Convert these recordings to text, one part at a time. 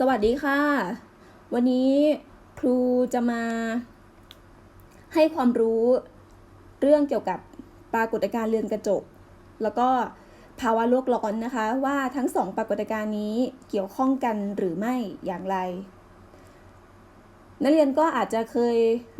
สวัสดีค่ะ วันนี้ครูจะมา ให้ความรู้เรื่องเกี่ยวกับปรากฏการณ์เรือนกระจก แล้วก็ภาวะโลกร้อนนะคะ ว่าทั้งสองปรากฏการณ์นี้เกี่ยวข้องกันหรือไม่อย่างไร นักเรียนก็อาจจะเคย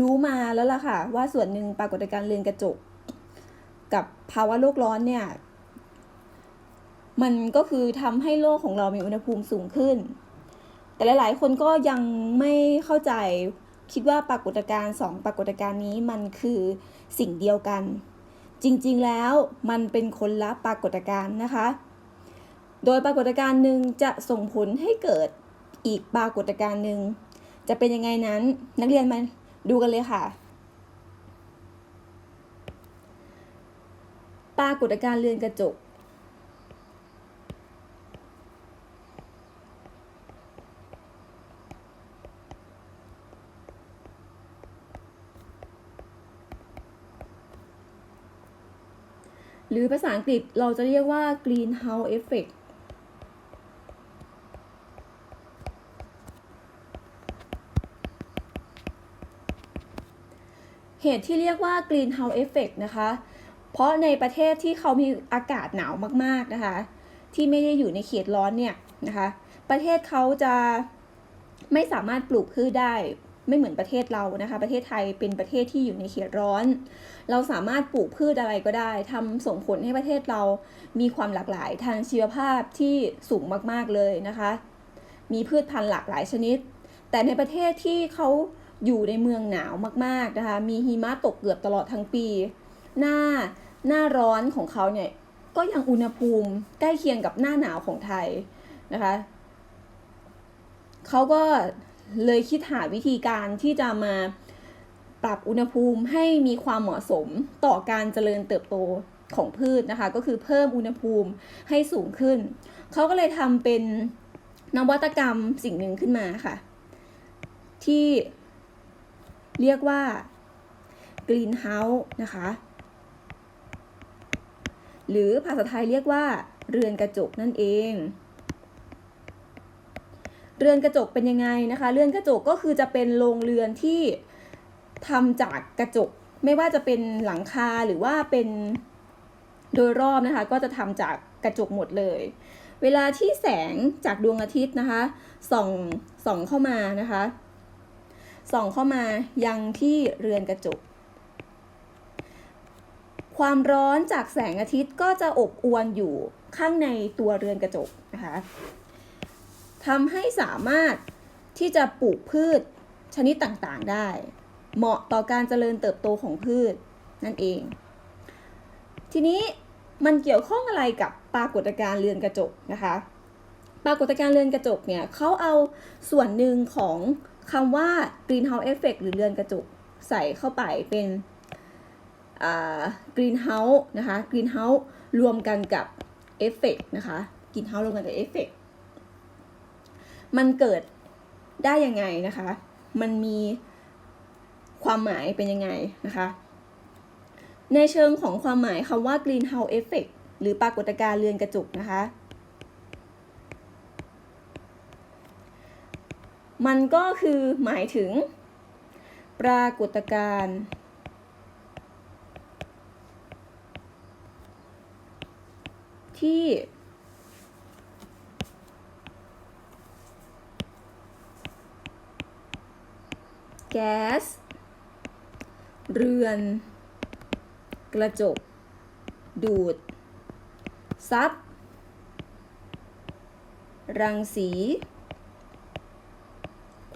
รู้มาแล้วล่ะค่ะ ว่าส่วนหนึ่งปรากฏการณ์เรือนกระจก กับภาวะโลกร้อนเนี่ยมันก็คือทำให้โลกของเรามีอุณหภูมิสูงขึ้น แต่หลาย ๆ คนก็ยังไม่เข้าใจคิดว่าปรากฏการณ์สองปรากฏการณ์นี้มันคือสิ่งเดียวกัน จริงๆแล้วมันเป็นคนละปรากฏการณ์นะคะ โดยปรากฏการณ์หนึ่งจะส่งผลให้เกิดอีกปรากฏการณ์หนึ่งจะเป็นยังไงนั้นนักเรียนมาดูกันเลยค่ะ ปรากฏการณ์เรือนกระจก หรือภาษาอังกฤษเราจะเรียกว่า greenhouse effect เหตุที่เรียกว่า greenhouse effect นะคะ เพราะในประเทศที่เขามีอากาศหนาวมากๆนะคะ ที่ไม่ได้อยู่ในเขตร้อนเนี่ยนะคะ ประเทศเขาจะไม่สามารถปลูกพืชได้ ไม่เหมือนประเทศเรานะคะ ประเทศไทยเป็นประเทศที่อยู่ในเขตร้อน เราสามารถปลูกพืชอะไรก็ได้ทำส่งผลให้ประเทศเรามีความหลากหลายทางชีวภาพที่สูงมากๆเลยนะคะ มีพืชพันธุ์หลากหลายชนิด แต่ในประเทศที่เขาอยู่ในเมืองหนาวมากๆนะคะ มีหิมะตกเกือบตลอดทั้งปี หน้าหน้าร้อนของเขาเนี่ยก็ยังอุณหภูมิใกล้เคียงกับหน้าหนาวของไทยนะคะเขาก็ เลยคิดหาวิธีการที่จะมาปรับอุณหภูมิให้มีความเหมาะสมต่อการเจริญเติบโตของพืชนะคะ ก็คือเพิ่มอุณหภูมิให้สูงขึ้น เขาก็เลยทำเป็นนวัตกรรมสิ่งหนึ่งขึ้นมาค่ะ ที่เรียกว่า greenhouse นะคะ หรือภาษาไทยเรียกว่าเรือนกระจกนั่นเอง เรือนกระจกเป็นยังไงนะคะ เรือนกระจกก็คือจะเป็นโรงเรือนที่ทำจากกระจก ไม่ว่าจะเป็นหลังคาหรือว่าเป็นโดยรอบนะคะ ก็จะทำจากกระจกหมดเลย เวลาที่แสงจากดวงอาทิตย์นะคะส่องส่องเข้ามานะคะส่องเข้ามายังที่เรือนกระจก ความร้อนจากแสงอาทิตย์ก็จะอบอวนอยู่ข้างในตัวเรือนกระจกนะคะ ทำให้สามารถที่จะปลูกพืชชนิดต่างๆได้ เหมาะต่อการเจริญเติบโตของพืชนั่นเอง ทีนี้มันเกี่ยวข้องอะไรกับปรากฏการณ์เรือนกระจกนะคะ ปรากฏการณ์เรือนกระจกเนี่ยเขาเอาส่วนหนึ่งของคำว่า greenhouse effect หรือเรือนกระจกใส่เข้าไปเป็น greenhouse นะคะ greenhouse รวมกันกับ effect นะคะ greenhouse รวมกันกับ effect มันเกิดได้ยังไงนะคะ มันมีความหมายเป็นยังไงนะคะ ในเชิงของความหมายคำว่า greenhouse effect หรือปรากฏการณ์เรือนกระจกนะคะ มันก็คือหมายถึง ปรากฏการณ์ที่ แก๊ส เรือน กระจก ดูด ซับ รังสี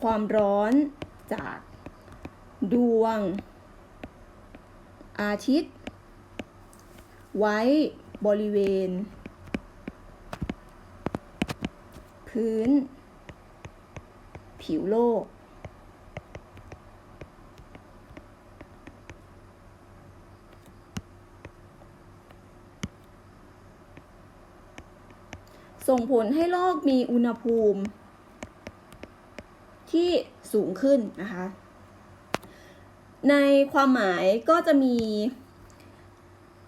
ความร้อนจาก ดวง อาทิตย์ ไว้บริเวณ พื้น ผิวโลก ส่งผลให้โลกมีอุณหภูมิ ที่สูงขึ้นนะคะ ในความหมายก็จะมี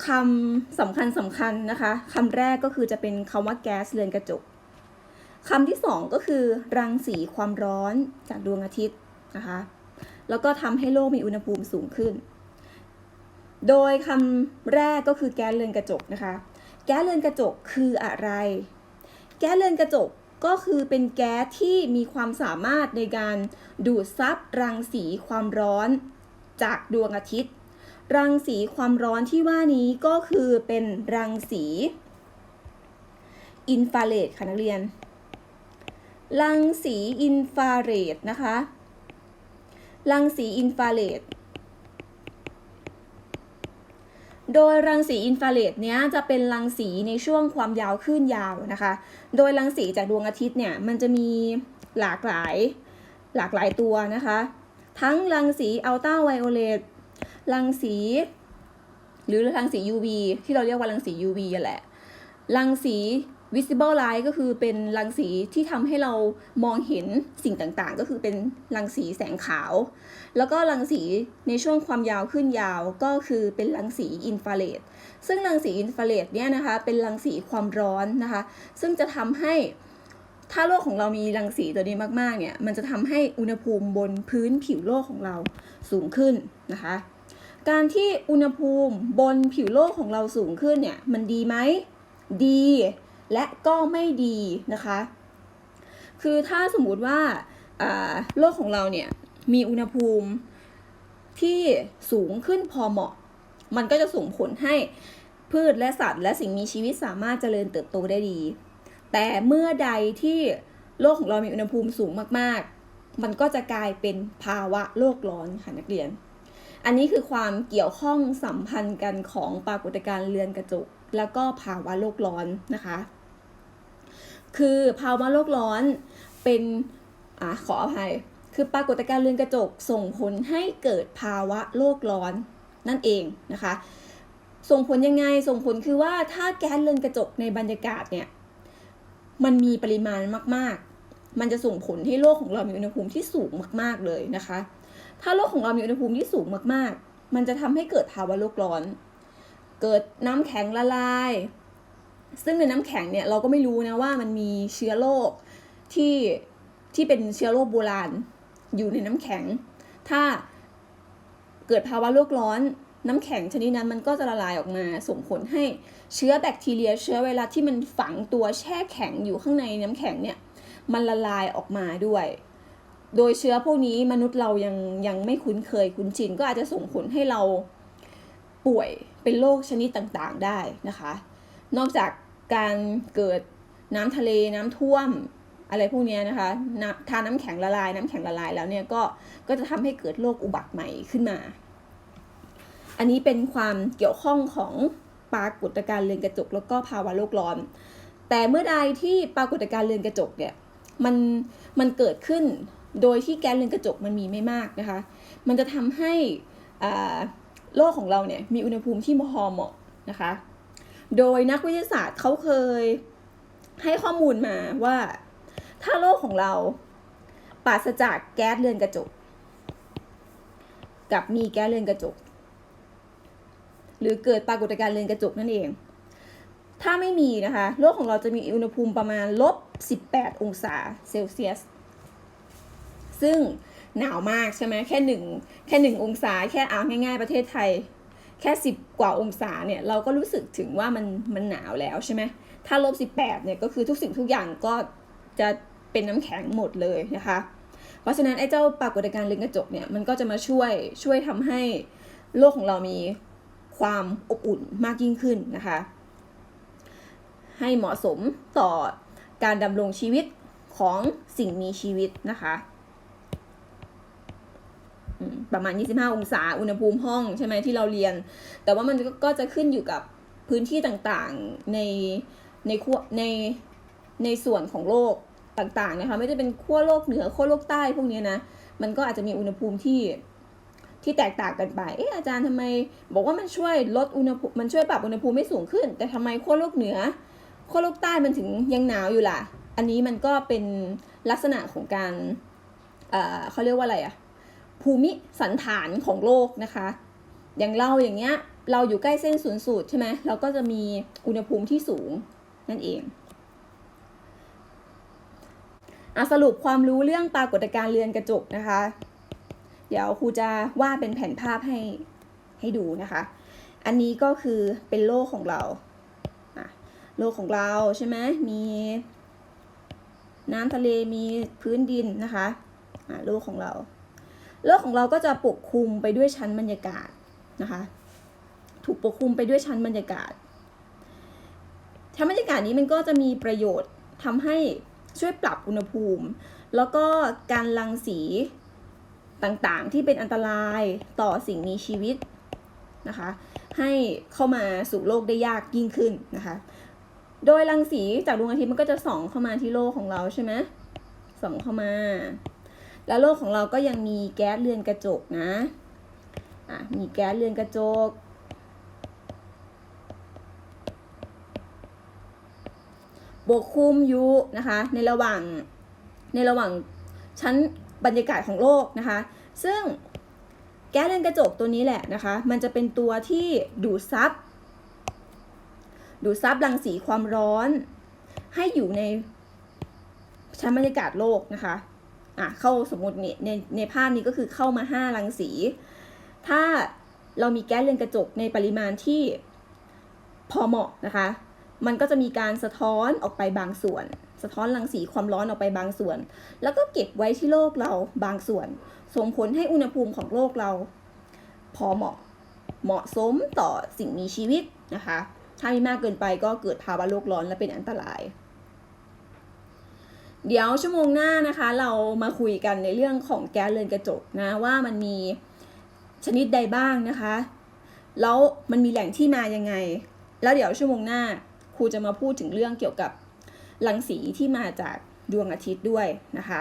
คำสำคัญสำคัญนะคะคำแรกก็คือจะเป็นคำว่าแก๊สเรือนกระจกคำที่สองก็คือรังสีความร้อนจากดวงอาทิตย์นะคะ แล้วก็ทำให้โลกมีอุณหภูมิสูงขึ้น โดยคำแรกก็คือแก๊สเรือนกระจกนะคะ แก๊สเรือนกระจกคืออะไร แก๊สเรือนกระจกก็คือเป็นแก๊สที่มีความสามารถในการดูดซับรังสีความร้อนจากดวงอาทิตย์ รังสีความร้อนที่ว่านี้ก็คือเป็นรังสีอินฟราเรดค่ะนักเรียน รังสีอินฟราเรดนะคะ รังสีอินฟราเรด โดยรังสีอินฟราเรดเนี้ยจะเป็นรังสีในช่วงความยาวคลื่นยาวนะคะ โดยรังสีจากดวงอาทิตย์เนี่ยมันจะมีหลากหลายหลากหลายตัวนะคะ ทั้งรังสีอัลตราไวโอเลตรังสี หรือรังสี UV ที่เราเรียกว่ารังสี UV อะแหละ รังสี visible light ก็คือเป็นรังสีที่ทำให้เรามองเห็นสิ่งต่างๆ ก็คือเป็นรังสีแสงขาว แล้วก็รังสีในช่วงความยาวขึ้นยาวก็คือเป็นรังสีอินฟราเรดซึ่งรังสีอินฟราเรดเนี่ยนะคะเป็นรังสีความร้อนนะคะ ซึ่งจะทำให้ถ้าโลกของเรามีรังสีตัวนี้มากๆเนี่ยมันจะทำให้อุณหภูมิบนพื้นผิวโลกของเราสูงขึ้นนะคะ การที่อุณหภูมิบนผิวโลกของเราสูงขึ้นเนี่ยมันดีไหมดี และก็ไม่ดีนะคะ คือถ้าสมมุติว่าอ่าโลกของเราเนี่ยมีอุณหภูมิที่สูงขึ้นพอเหมาะ มันก็จะส่งผลให้พืชและสัตว์ และสิ่งมีชีวิตสามารถเจริญเติบโตได้ดี แต่เมื่อใดที่โลกของเรามีอุณหภูมิสูงมากๆ มันก็จะกลายเป็นภาวะโลกร้อนค่ะนักเรียน อันนี้คือความเกี่ยวข้องสัมพันธ์กันของปรากฏการณ์เรือนกระจก แล้วก็ภาวะโลกร้อนนะคะ คือภาวะโลกร้อนเป็นอ่าขออภัย คือปรากฏการณ์เรือนกระจกส่งผลให้เกิดภาวะโลกร้อนนั่นเองนะคะ ส่งผลยังไง ส่งผลคือว่าถ้าแก๊สเรือนกระจกในบรรยากาศเนี่ยมันมีปริมาณมาก ๆ มันจะส่งผลให้โลกของเรามีอุณหภูมิที่สูงมาก ๆ เลยนะคะ ถ้าโลกของเรามีอุณหภูมิที่สูงมาก ๆ มันจะทำให้เกิดภาวะโลกร้อน เกิดน้ำแข็งละลาย ซึ่งในน้ำแข็งเนี่ยเราก็ไม่รู้นะว่ามันมีเชื้อโรคที่ที่เป็นเชื้อโรคโบราณอยู่ในน้ำแข็ง ถ้าเกิดภาวะโลกร้อนน้ำแข็งชนิดนั้นมันก็จะละลายออกมาส่งผลให้เชื้อแบคทีเรีย เชื้อไวรัสที่มันฝังตัวแช่แข็งอยู่ข้างในน้ำแข็งเนี่ยมันละลายออกมาด้วย โดยเชื้อพวกนี้มนุษย์เรายังยังไม่คุ้นเคยคุ้นชินก็อาจจะส่งผลให้เราป่วยเป็นโรคชนิดต่างๆได้นะคะ นอกจาก การเกิดน้ำทะเลน้ำท่วมอะไรพวกนี้นะคะทานน้ำแข็งละลาย น้ำแข็งละลายแล้วเนี่ยก็ก็จะทำให้เกิดโรคอุบัติใหม่ขึ้นมา อันนี้เป็นความเกี่ยวข้องของปรากฏการณ์เรือนกระจกแล้วก็ภาวะโลกร้อน แต่เมื่อใดที่ปรากฏการณ์เรือนกระจกเนี่ยมันมันเกิดขึ้นโดยที่แก๊สเรือนกระจกมันมีไม่มากนะคะ มันจะทำให้โลกของเราเนี่ยมีอุณหภูมิที่พอเหมาะนะคะ โดยนักวิทยาศาสตร์เขาเคยให้ข้อมูลมาว่า ถ้าโลกของเราปราศจากแก๊สเรือนกระจก กับมีแก๊สเรือนกระจก หรือเกิดปรากฏการณ์เรือนกระจกนั่นเอง ถ้าไม่มีนะคะ โลกของเราจะมีอุณหภูมิประมาณลบ 18 องศาเซลเซียส ซึ่งหนาวมากใช่ไหมแค่หนึ่งแค่หนึ่งองศา แค่เอาง่ายๆประเทศไทย แค่สิบกว่าองศาเนี่ยเราก็รู้สึกถึงว่ามันมันหนาวแล้วใช่ไหมถ้าลบสิบแปดเนี่ยก็คือทุกสิ่งทุกอย่างก็จะเป็นน้ำแข็งหมดเลยนะคะ เพราะฉะนั้นไอ้เจ้าปรากฏการณ์เรือนกระจกเนี่ยมันก็จะมาช่วยช่วยทำให้โลกของเรามีความอบอุ่นมากยิ่งขึ้นนะคะ ให้เหมาะสมต่อการดำรงชีวิตของสิ่งมีชีวิตนะคะ ประมาณ 25 องศา อุณหภูมิห้องใช่ไหมที่เราเรียน แต่ว่ามันก็จะขึ้นอยู่กับพื้นที่ต่างๆในในขั้วในในส่วนของโลกต่างๆนะคะไม่ว่าจะเป็นขั้วโลกเหนือขั้วโลกใต้พวกนี้นะมันก็อาจจะมีอุณหภูมิที่ที่แตกต่างกันไป เอ๊ะอาจารย์ทำไม บอกว่ามันช่วยลดอุณหภูมิมันช่วยปรับอุณหภูมิให้สูงขึ้น แต่ทำไมขั้วโลกเหนือขั้วโลกใต้มันถึงยังหนาวอยู่ล่ะ อันนี้มันก็เป็นลักษณะของการ เอ่อเขาเรียกว่าอะไรอะ ภูมิสันฐานของโลกนะคะ อย่างเราอย่างเงี้ยเราอยู่ใกล้เส้นศูนย์สูตรใช่ไหมเราก็จะมีอุณหภูมิที่สูงนั่นเองอสรุปความรู้เรื่องปรากฏการณ์เรือนกระจกนะคะ เดี๋ยวครูจะวาดเป็นแผนภาพให้ให้ดูนะคะ อันนี้ก็คือเป็นโลกของเรา โลกของเราใช่ไหมมีน้ำทะเลมีพื้นดินนะคะโลกของเรา โลกของเราก็จะปกคลุมไปด้วยชั้นบรรยากาศนะคะ ถูกปกคลุมไปด้วยชั้นบรรยากาศ ชั้นบรรยากาศนี้มันก็จะมีประโยชน์ทำให้ช่วยปรับอุณหภูมิ แล้วก็การรังสีต่างๆ ที่เป็นอันตรายต่อสิ่งมีชีวิตนะคะ ให้เข้ามาสู่โลกได้ยากยิ่งขึ้นนะคะ โดยรังสีจากดวงอาทิตย์มันก็จะส่องเข้ามาที่โลกของเราใช่ไหมส่องเข้ามา แล้วโลกของเราก็ยังมีแก๊สเรือนกระจกนะอะมีแก๊สเรือนกระจกปกคลุมอยู่นะคะ ในระหว่างในระหว่างชั้นบรรยากาศของโลกนะคะ ซึ่งแก๊สเรือนกระจกตัวนี้แหละนะคะ มันจะเป็นตัวที่ดูดซับดูดซับรังสีความร้อน ให้อยู่ในชั้นบรรยากาศโลกนะคะ อะเข้าสมมติเนี่ยในในภาพนี้ก็คือเข้ามา 5 รังสี ถ้าเรามีแก๊สเรือนกระจกในปริมาณที่พอเหมาะนะคะ มันก็จะมีการสะท้อนออกไปบางส่วน สะท้อนรังสีความร้อนออกไปบางส่วน แล้วก็เก็บไว้ที่โลกเราบางส่วน ส่งผลให้อุณหภูมิของโลกเรา พอเหมาะเหมาะสมต่อสิ่งมีชีวิตนะคะ ถ้ามีมากเกินไปก็เกิดภาวะโลกร้อนและเป็นอันตราย เดี๋ยวชั่วโมงหน้านะคะ เรามาคุยกันในเรื่องของแก๊สเรือนกระจกนะว่ามันมีชนิดใดบ้างนะคะ แล้วมันมีแหล่งที่มายังไง แล้วเดี๋ยวชั่วโมงหน้าครูจะมาพูดถึงเรื่องเกี่ยวกับรังสีที่มาจากดวงอาทิตย์ด้วยนะคะ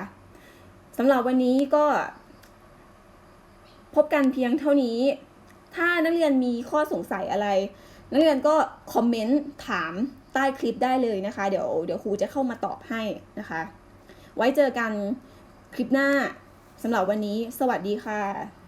สำหรับวันนี้ก็พบกันเพียงเท่านี้ ถ้านักเรียนมีข้อสงสัยอะไร นักเรียนก็คอมเมนต์ถาม ใต้คลิปได้เลยนะคะ เดี๋ยวเดี๋ยวครูจะเข้ามาตอบให้นะคะ ไว้เจอกันคลิปหน้าสำหรับวันนี้ สวัสดีค่ะ